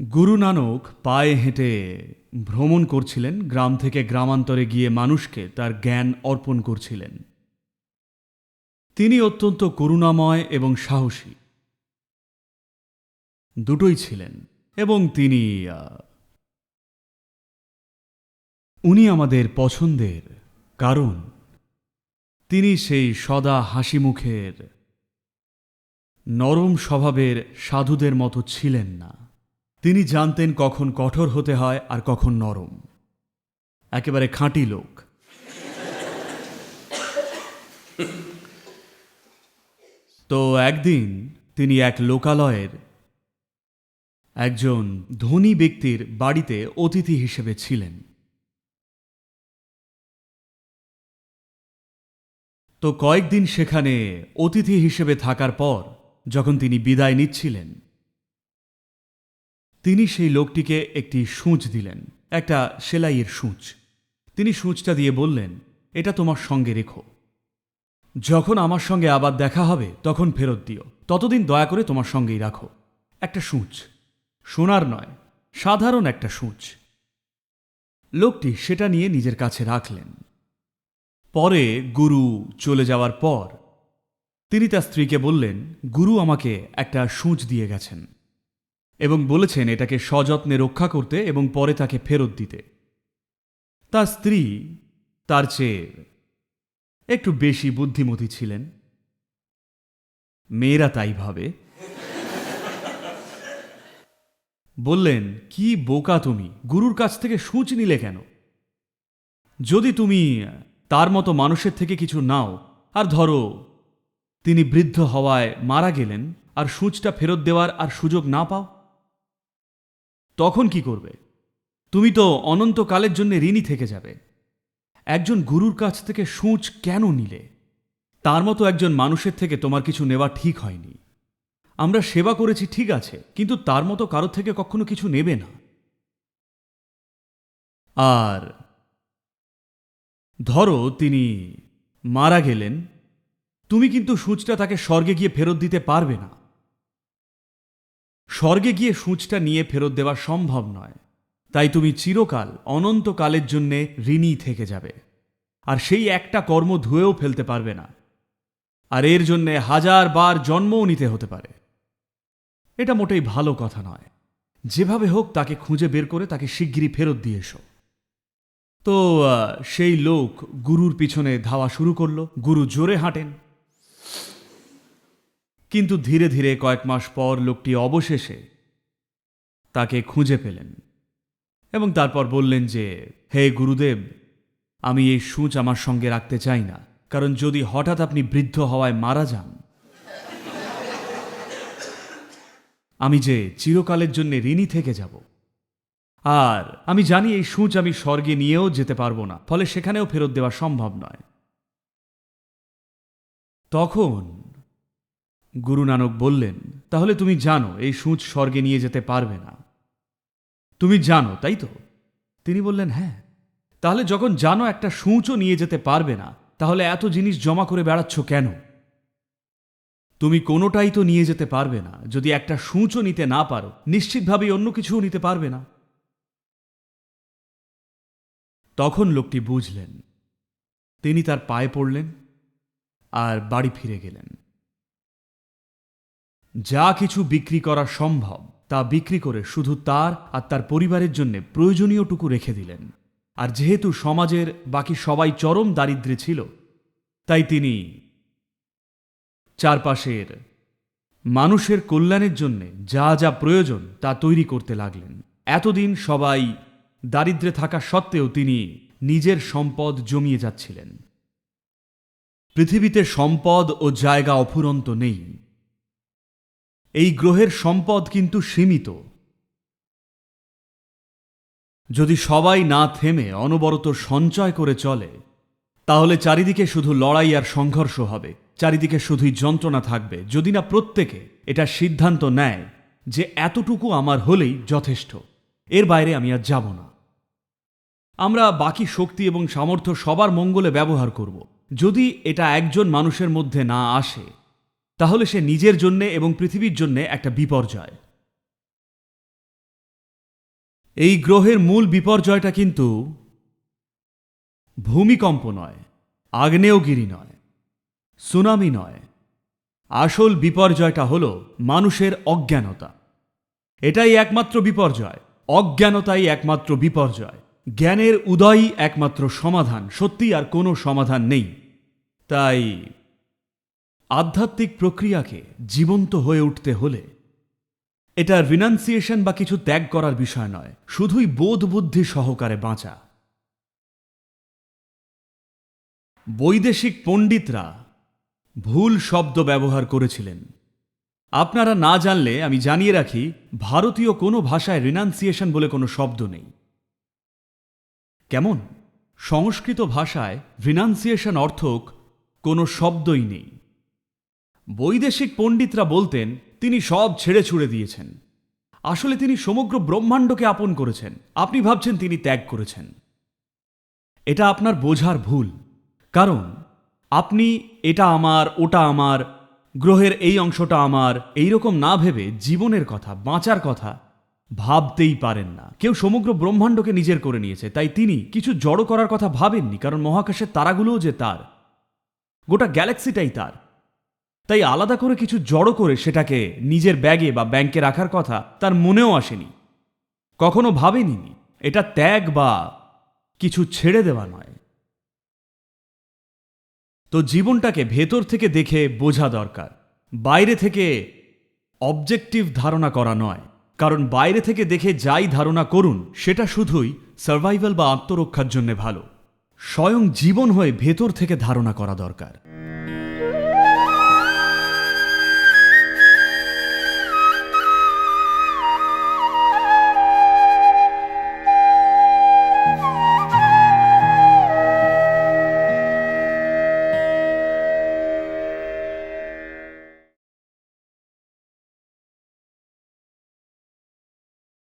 গুরু নানক পায়ে হেঁটে ভ্রমণ করছিলেন, গ্রাম থেকে গ্রামান্তরে গিয়ে মানুষকে তার জ্ঞান অর্পণ করছিলেন। তিনি অত্যন্ত করুণাময় এবং সাহসী। দুটোই ছিলেন এবং তিনি উনি আমাদের পছন্দের, কারণ তিনি সেই সদা হাসি মুখের নরম স্বভাবের সাধুদের মতো ছিলেন না। তিনি জানতেন কখন কঠোর হতে হয় আর কখন নরম। একেবারে খাঁটি লোক। তো একদিন তিনি এক লোকালয়ের একজন ধনী ব্যক্তির বাড়িতে অতিথি হিসেবে ছিলেন। তো কয়েকদিন সেখানে অতিথি হিসেবে থাকার পর যখন তিনি বিদায় নিচ্ছিলেন তিনি সেই লোকটিকে একটি সূঁচ দিলেন, একটা সেলাইয়ের সূঁচ। তিনি সূঁচটা দিয়ে বললেন, এটা তোমার সঙ্গে রেখো। যখন আমার সঙ্গে আবার দেখা হবে, তখন ফেরত দিও। ততদিন দয়া করে তোমার সঙ্গেই রাখো। একটা সূঁচ। সোনার নয়, সাধারণ একটা সূঁচ। লোকটি সেটা নিয়ে নিজের কাছে রাখলেন। পরে গুরু চলে যাওয়ার পর তিনি তার স্ত্রীকে বললেন, গুরু আমাকে একটা সূঁচ দিয়ে গেছেন। এবং বলেছেন এটাকে সযত্নে রক্ষা করতে এবং পরে তাকে ফেরত দিতে। তার স্ত্রী তার চেয়ে একটু বেশি বুদ্ধিমতী ছিলেন। মেয়েরা তাই ভাবে। বললেন, কি বোকা তুমি? গুরুর কাছ থেকে সূচ নিলে কেন? যদি তুমি তার মতো মানুষের থেকে কিছু নাও, আর ধরো তিনি বৃদ্ধ হওয়ায় মারা গেলেন, আর সূচটা ফেরত দেওয়ার আর সুযোগ না পাও? তখন কি করবে? তুমি তো অনন্তকালের জন্য ঋণী থেকে যাবে। একজন গুরুর কাছ থেকে সূচ কেন নিলে? তার মতো একজন মানুষের থেকে তোমার কিছু নেওয়া ঠিক হয়নি। আমরা সেবা করেছি, ঠিক আছে, কিন্তু তার মতো কারোর থেকে কখনো কিছু নেবে না। আর ধরো তিনি মারা গেলেন, তুমি কিন্তু সূচটা তাকে স্বর্গে গিয়ে ফেরত দিতে পারবে না। স্বর্গে গিয়ে সূচটা নিয়ে ফেরত দেওয়া সম্ভব নয়। তাই তুমি চিরকাল অনন্তকালের জন্যে ঋণী থেকে যাবে। আর সেই একটা কর্ম ধুয়েও ফেলতে পারবে না। আর এর জন্যে হাজার বার জন্মও নিতে হতে পারে। এটা মোটেই ভালো কথা নয়। যেভাবে হোক তাকে খুঁজে বের করে তাকে শিগগিরই ফেরত দিয়ে এসো। তো সেই লোক গুরুর পিছনে ধাওয়া শুরু করল। গুরু জোরে হাঁটেন। কিন্তু ধীরে ধীরে কয়েক মাস পর লোকটি অবশেষে তাকে খুঁজে পেলেন এবং তারপর বললেন যে, হে গুরুদেব, আমি এই সূচ আমার সঙ্গে রাখতে চাই না, কারণ যদি হঠাৎ আপনি বৃদ্ধ হওয়ায় মারা যান, আমি যে চিরকালের জন্য ঋণী থেকে যাব। আর আমি জানি এই সূচ আমি স্বর্গে নিয়েও যেতে পারব না, ফলে সেখানেও ফেরত দেওয়া সম্ভব নয়। তখন গুরু নানক বললেন, তাহলে তুমি জানো, এই সূচ স্বর্গে নিয়ে যেতে পারবে না। তুমি জানো, তাই তো? তিনি বললেন হ্যাঁ। তাহলে যখন জানো একটা সূচও নিয়ে যেতে পারবে না, তাহলে এত জিনিস জমা করে বেড়াচ্ছ কেন? তুমি কোনোটাই তো নিয়ে যেতে পারবে না, যদি একটা সূচও নিতে না পারো, নিশ্চিতভাবেই অন্য কিছুও নিতে পারবে না। তখন লোকটি বুঝলেন, তিনি তার পায়ে পড়লেন আর বাড়ি ফিরে গেলেন। যা কিছু বিক্রি করা সম্ভব, তা বিক্রি করে শুধু তার আর তার পরিবারের জন্য প্রয়োজনীয়টুকু রেখে দিলেন। আর যেহেতু সমাজের বাকি সবাই চরম দারিদ্র্যে ছিল, তাই তিনি চারপাশের মানুষের কল্যাণের জন্য যা যা প্রয়োজন তা তৈরি করতে লাগলেন। এতদিন সবাই দারিদ্রে থাকা সত্ত্বেও তিনি নিজের সম্পদ জমিয়ে যাচ্ছিলেন। পৃথিবীতে সম্পদ ও জায়গা অফুরন্ত নেই। এই গ্রহের সম্পদ কিন্তু সীমিত। যদি সবাই না থেমে অনবরত সঞ্চয় করে চলে, তাহলে চারিদিকে শুধু লড়াই আর সংঘর্ষ হবে, চারিদিকে শুধুই যন্ত্রণা থাকবে। যদি না প্রত্যেকে এটা সিদ্ধান্ত নেয় যে এতটুকু আমার হলেই যথেষ্ট, এর বাইরে আমি আর যাব না। আমরা বাকি শক্তি এবং সামর্থ্য সবার মঙ্গলে ব্যবহার করব। যদি এটা একজন মানুষের মধ্যে না আসে তাহলে সে নিজের জন্যে এবং পৃথিবীর জন্যে একটা বিপর্যয়। এই গ্রহের মূল বিপর্যয়টা কিন্তু ভূমিকম্প নয়, আগ্নেয়গিরি নয়, সুনামি নয়। আসল বিপর্যয়টা হল মানুষের অজ্ঞানতা। এটাই একমাত্র বিপর্যয়, অজ্ঞানতাই একমাত্র বিপর্যয়। জ্ঞানের উদয়ই একমাত্র সমাধান সত্যি আর কোনো সমাধান নেই। তাই আধ্যাত্মিক প্রক্রিয়াকে জীবন্ত হয়ে উঠতে হলে এটা রিনান্সিয়েশন বা কিছু ত্যাগ করার বিষয় নয়, শুধুই বোধ বুদ্ধি সহকারে বাঁচা। বৈদেশিক পণ্ডিতরা ভুল শব্দ ব্যবহার করেছিলেন। আপনারা না জানলে আমি জানিয়ে রাখি, ভারতীয় কোনো ভাষায় রিনান্সিয়েশন বলে কোনো শব্দ নেই। কেমন? সংস্কৃত ভাষায় রিনান্সিয়েশন অর্থক কোনো শব্দই নেই। বৈদেশিক পণ্ডিতরা বলতেন, তিনি সব ছেড়ে ছুড়ে দিয়েছেন। আসলে তিনি সমগ্র ব্রহ্মাণ্ডকে আপন করেছেন। আপনি ভাবছেন তিনি ত্যাগ করেছেন। এটা আপনার বোঝার ভুল। কারণ, আপনি এটা আমার, ওটা আমার, গ্রহের এই অংশটা আমার এই রকম না ভেবে জীবনের কথা, বাঁচার কথা ভাবতেই পারেন না। কেউ সমগ্র ব্রহ্মাণ্ডকে নিজের করে নিয়েছে, তাই তিনি কিছু জড়ো করার কথা ভাবেননি, কারণ মহাকাশের তারাগুলোও যে তার, গোটা গ্যালাক্সিটাই তার। তাই আলাদা করে কিছু জড়ো করে সেটাকে নিজের ব্যাগে বা ব্যাংকে রাখার কথা তার মনেও আসেনি। কখনো ভাবেনি এটা ত্যাগ বা কিছু ছেড়ে দেওয়া নয়। তো জীবনটাকে ভেতর থেকে দেখে বোঝা দরকার। বাইরে থেকে অবজেক্টিভ ধারণা করা নয়। কারণ বাইরে থেকে দেখে যাই ধারণা করুন, সেটা শুধুই সার্ভাইভাল বা আত্মরক্ষার জন্য ভালো। স্বয়ং জীবন হয়ে ভেতর থেকে ধারণা করা দরকার।